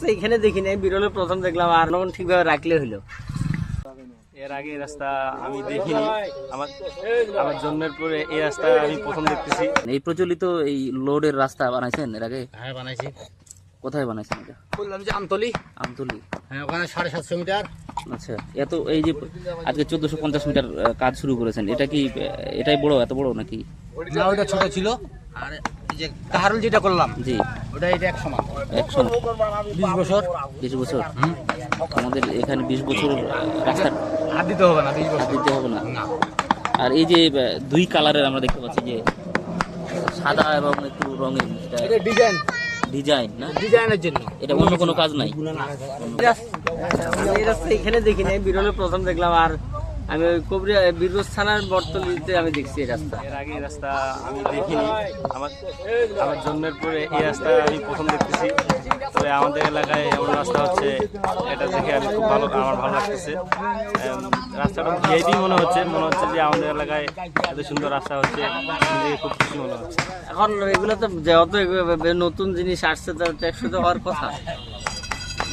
রাস্তা এখানে দেখি নাই বিরলে প্রথম দেখলাম আর তখন ঠিকভাবে রাখলে হইল। এর আগে রাস্তা আমি দেখিনি। আমার আমার জন্মের পরে এই রাস্তা আমি প্রথম দেখতেছি। এই প্রচলিত এই লোডের রাস্তা বানাইছেন এর আগে? হ্যাঁ বানাইছি। কোথায় বানাইছেন এটা? বললাম যে আমতলি। আমতলি। হ্যাঁ ওখানে সাড়ে সাতশো মিটার। আচ্ছা এত এই যে আজকে চোদ্দশো পঞ্চাশ মিটার কাজ শুরু করেছেন এটা কি এটাই বড় এত বড় নাকি? না ওইটা ছোট ছিল। আর এই যে কাহারুল যেটা করলাম জি। ওটা এটা এক সমান। একশো বিশ বছর? বিশ বছর? আমাদের এখানে বিশ বছর রাস্তা আর দিতে হবে না বিশ দিতে হবে না। না। আর এই যে দুই কালারের আমরা দেখতে পাচ্ছি যে সাদা এবং একটু রঙের এটা ডিজাইন ডিজাইন না? ডিজাইনের জন্য। এটা অন্য কোনো কাজ নাই? এখানে দেখি নাই বিরলে প্রথম দেখলাম আর আমি ওই কবরিয়া বীরগঞ্জ থানার বর্তলিতে আমি দেখছি এই রাস্তা। এর আগে এই রাস্তা আমি দেখিনি। আমার আমার জন্মের পরে এই রাস্তা আমি প্রথম দেখতেছি। তবে আমাদের এলাকায় এমন রাস্তা হচ্ছে এটা দেখে আমি খুব ভালো আমার ভালো লাগতেছে। রাস্তাটা ভিআইপি মনে হচ্ছে মনে হচ্ছে যে আমাদের এলাকায় এত সুন্দর রাস্তা হচ্ছে নিজেকে খুব খুশি মনে হচ্ছে। এখন এগুলো তো যেহেতু নতুন জিনিস আসছে তো ট্যাক্স তো হওয়ার কথা।